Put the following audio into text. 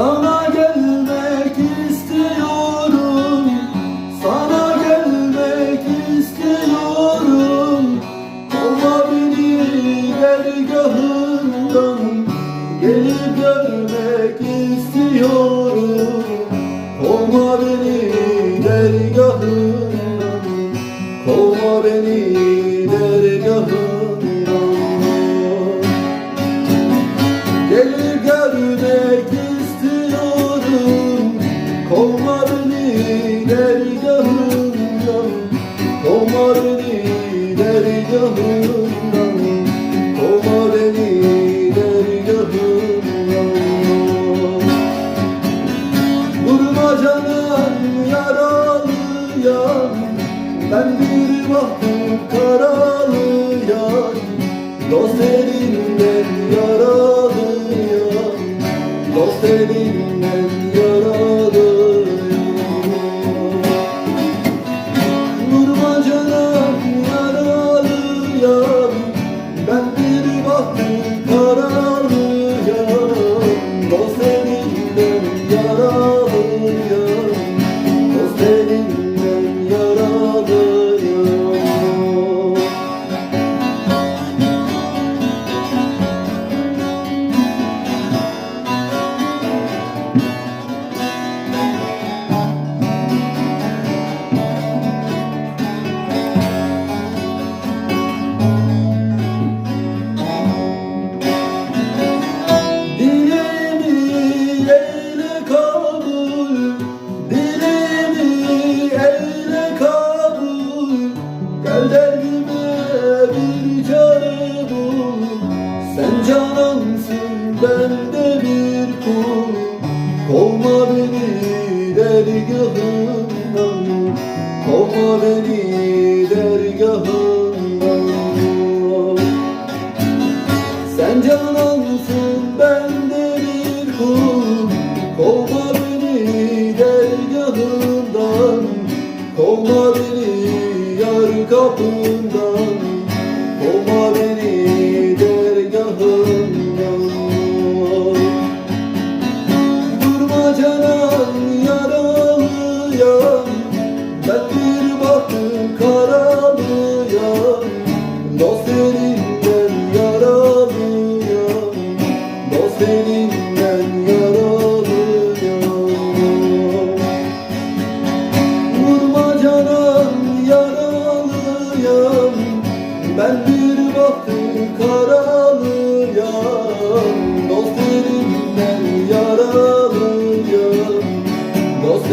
Sana gelmek istiyorum. Sana gelmek istiyorum. Olma beni dergahından. Gelip görmek istiyorum. Olma beni dergahından. Kovma beni dergahından. Gelir görmek dergahından Kovma beni dergahından Vurma canım yaralıyan Ben bir bahtım karalıyan Dost elinden yaralıyam Dost elinden Ben bir bahtım Sen canansın ben de bir kul Kovma beni dergahından. Kovma beni dergahından. Sen canansın ben de bir kul Kovma beni dergahından. Kovma beni yar kapından. Kovma Dost elinden yaralıyam Vurma canan yaralıyam Ben bir baktım karalıyam. Dost yaralıyam Dost